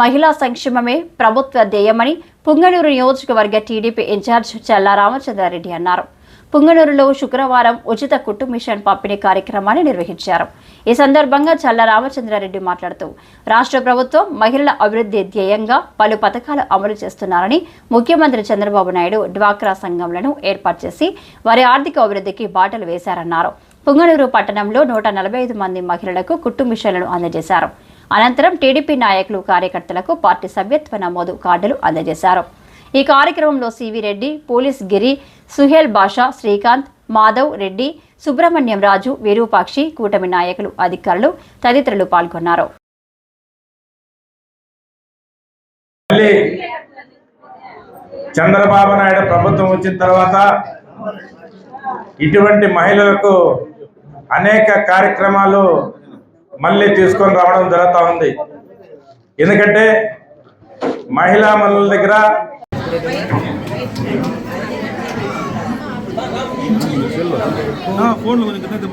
మహిళా సంక్షేమమే ప్రభుత్వ ధ్యేయమని పుంగనూరు నియోజకవర్గ టీడీపీ ఇన్ఛార్జ్ చల్లా రామచంద్రారెడ్డి అన్నారు. పుంగనూరులో శుక్రవారం ఉచిత కుట్టు మిషన్ పంపిణీ కార్యక్రమాన్ని నిర్వహించారు. ఈ సందర్భంగా చల్ల రామచంద్రారెడ్డి మాట్లాడుతూ రాష్ట్ర ప్రభుత్వం మహిళల అభివృద్ధి ధ్యేయంగా పలు పథకాలు అమలు చేస్తున్నారని ముఖ్యమంత్రి చంద్రబాబు నాయుడు డ్వాక్రా సంఘంలను ఏర్పాటు చేసి వారి ఆర్థిక అభివృద్ధికి బాటలు వేశారన్నారు. పుంగనూరు పట్టణంలో నూట నలభై ఐదు మంది మహిళలకు కుట్టు మిషన్లను అందజేశారు. అనంతరం టీడీపీ నాయకులు కార్యకర్తలకు పార్టీ సభ్యత్వ నమోదు కార్డులు అందజేశారు. ఈ కార్యక్రమంలో సివి రెడ్డి పోలీస్ గిరి సుహేల్ బాషా శ్రీకాంత్ మాధవ్ రెడ్డి సుబ్రహ్మణ్యం రాజు విరూపాక్షి కూటమి నాయకులు అధికారులు తదితరులు పాల్గొన్నారు. చంద్రబాబు నాయుడు ప్రభుత్వం వచ్చిన తర్వాత ఇటువంటి మహిళలకు అనేక కార్యక్రమాలు మళ్ళీ తీసుకొని రావడం జరుగుతూ ఉంది. ఎందుకంటే మహిళా మనుల దగ్గర ఫోన్లో కొంచెం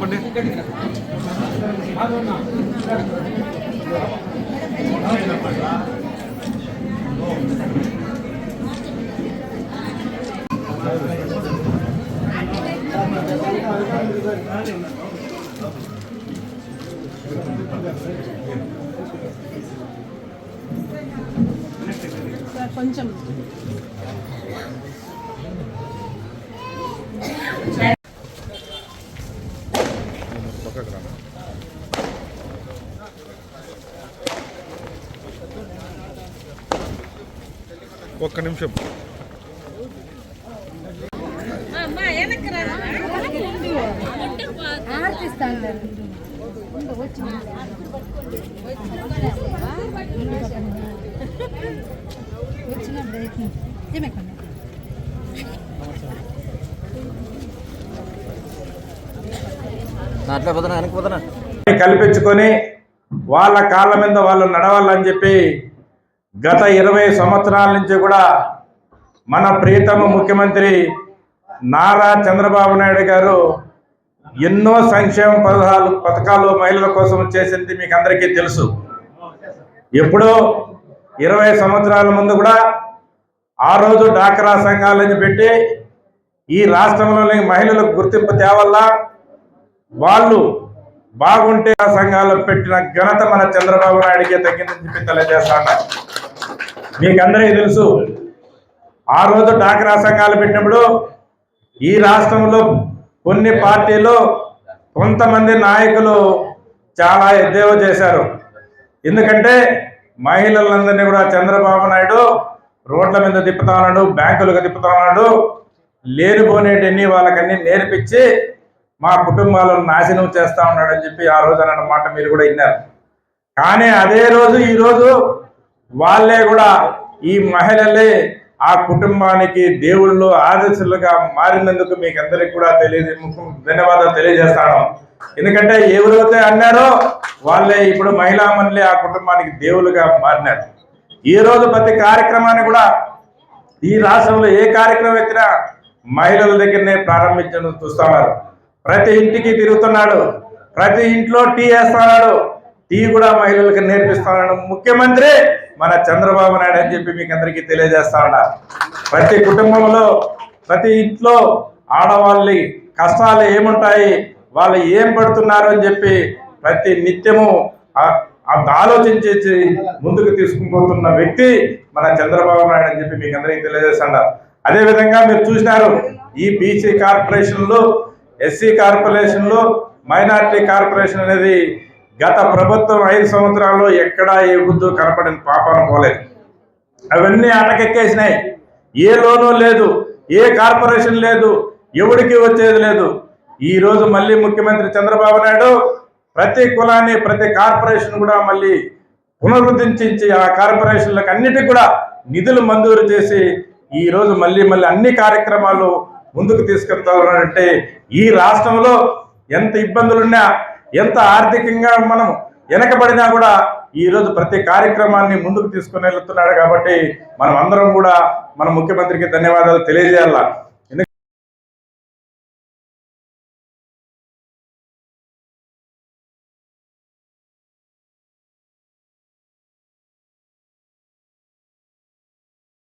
కొంచెం. ఒక్క నిమిషం. ఆర్తిస్తాను అట్లా పోతున్నా వెనక్కి పోతున్నా. కల్పించుకొని వాళ్ళ కాళ్ళ మీద వాళ్ళు నడవాలని చెప్పి గత ఇరవై సంవత్సరాల నుంచి కూడా మన ప్రియతమ ముఖ్యమంత్రి నారా చంద్రబాబు నాయుడు గారు ఎన్నో సంక్షేమ పథకాలు పథకాలు మహిళల కోసం చేసింది మీకు అందరికీ తెలుసు. ఎప్పుడో ఇరవై సంవత్సరాల ముందు కూడా ఆ రోజు డాక్రా సంఘాలని పెట్టి ఈ రాష్ట్రంలోని మహిళలకు గుర్తింపు తేవల్లా వాళ్ళు బాగుంటే ఆ సంఘాలు పెట్టిన ఘనత మన చంద్రబాబు నాయుడికే తగ్గిందని చెప్పి తెలియజేస్తాను మీకు అందరికీ తెలుసు ఆ రోజు డాక్రా సంఘాలు పెట్టినప్పుడు ఈ రాష్ట్రంలో కొన్ని పార్టీలు కొంతమంది నాయకులు చాలా ఎద్దేవా చేశారు. ఎందుకంటే మహిళలందరినీ కూడా చంద్రబాబు నాయుడు రోడ్ల మీద తిప్పుతా ఉన్నాడు బ్యాంకులకు తిప్పుతా ఉన్నాడు లేనిపోనేటన్ని వాళ్ళకన్నీ నేర్పించి మా కుటుంబాలను నాశనం చేస్తా ఉన్నాడని చెప్పి ఆ రోజు అన్న మాట మీరు కూడా విన్నారు. కానీ అదే రోజు ఈ రోజు వాళ్ళే కూడా ఈ మహిళలే ఆ కుటుంబానికి దేవుళ్ళు ఆదర్శులుగా మారినందుకు మీకు అందరికి కూడా తెలియదు ధన్యవాదాలు తెలియజేస్తాను. ఎందుకంటే ఎవరైతే అన్నారో వాళ్ళే ఇప్పుడు మహిళా మండలి ఆ కుటుంబానికి దేవులుగా మారినారు. ఈ రోజు ప్రతి కార్యక్రమాన్ని కూడా ఈ రాష్ట్రంలో ఏ కార్యక్రమం ఎత్తినా మహిళల దగ్గరనే ప్రారంభించడం చూస్తున్నారు ప్రతి ఇంటికి తిరుగుతున్నాడు. ప్రతి ఇంట్లో టీ వేస్తున్నాడు. టీ కూడా మహిళలకు నేర్పిస్తున్నాడు. ముఖ్యమంత్రి మన చంద్రబాబు నాయుడు అని చెప్పి మీకు అందరికీ తెలియజేస్తా ఉన్నా. ప్రతి కుటుంబంలో ప్రతి ఇంట్లో ఆడవాళ్ళ కష్టాలు ఏముంటాయి వాళ్ళు ఏం పడుతున్నారు అని చెప్పి ప్రతి నిత్యము ఆ- ఆలోచించేసి ముందుకు తీసుకుపోతున్న వ్యక్తి మన చంద్రబాబు నాయుడు అని చెప్పి మీకు అందరికీ తెలియజేస్తున్నారు అదే విధంగా మీరు చూసినారు ఈ బీసీ కార్పొరేషన్లు ఎస్సీ కార్పొరేషన్లు మైనార్టీ కార్పొరేషన్ అనేది గత ప్రభుత్వం ఐదు సంవత్సరాల్లో ఎక్కడా ఏ బుద్ధు కనపడిన పాపన పోలేదు అవన్నీ అటకెక్కేసినాయి. ఏ లోను లేదు ఏ కార్పొరేషన్ లేదు ఎవరికి వచ్చేది లేదు. ఈ రోజు మళ్ళీ ముఖ్యమంత్రి చంద్రబాబు నాయుడు ప్రతి కులాన్ని ప్రతి కార్పొరేషన్ కూడా మళ్ళీ పునరుద్ధరించి ఆ కార్పొరేషన్లకు అన్నిటికి కూడా నిధులు మంజూరు చేసి ఈ రోజు మళ్ళీ మళ్ళీ అన్ని కార్యక్రమాలు ముందుకు తీసుకెళ్తారంటే ఈ రాష్ట్రంలో ఎంత ఇబ్బందులున్నా ఎంత ఆర్థికంగా మనం వెనకబడినా కూడా ఈరోజు ప్రతి కార్యక్రమాన్ని ముందుకు తీసుకుని వెళ్తున్నాడు కాబట్టి మనం అందరం కూడా మన ముఖ్యమంత్రికి ధన్యవాదాలు తెలియజేయాల?